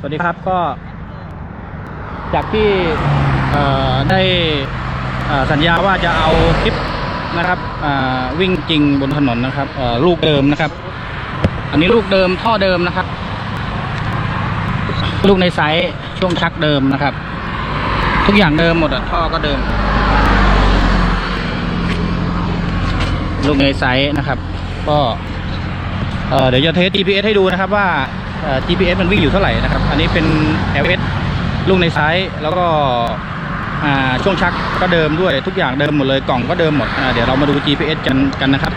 สวัสดีครับก็ จากที่ได้สัญญาว่าจะเอาคลิปนะครับวิ่งจริงบนถนนนะครับลูกเดิมนะครับ อันนี้ลูกเดิมท่อเดิมนะครับ ลูกในไซส์ช่วงชักเดิมนะครับ ทุกอย่างเดิมหมดอะท่อก็เดิม ลูกในไซส์นะครับ ก็เดี๋ยวจะเทส GPS ให้ดูนะครับว่า GPS มันวิ่งอยู่เท่าไหร่นะครับ อันนี้เป็น LS ลูกในไซส์แล้วก็ช่วงชักก็เดิมด้วยทุกอย่างเดิมหมดเลยกล่องก็เดิมหมดเดี๋ยวเรามาดู GPS กันกันนะครับ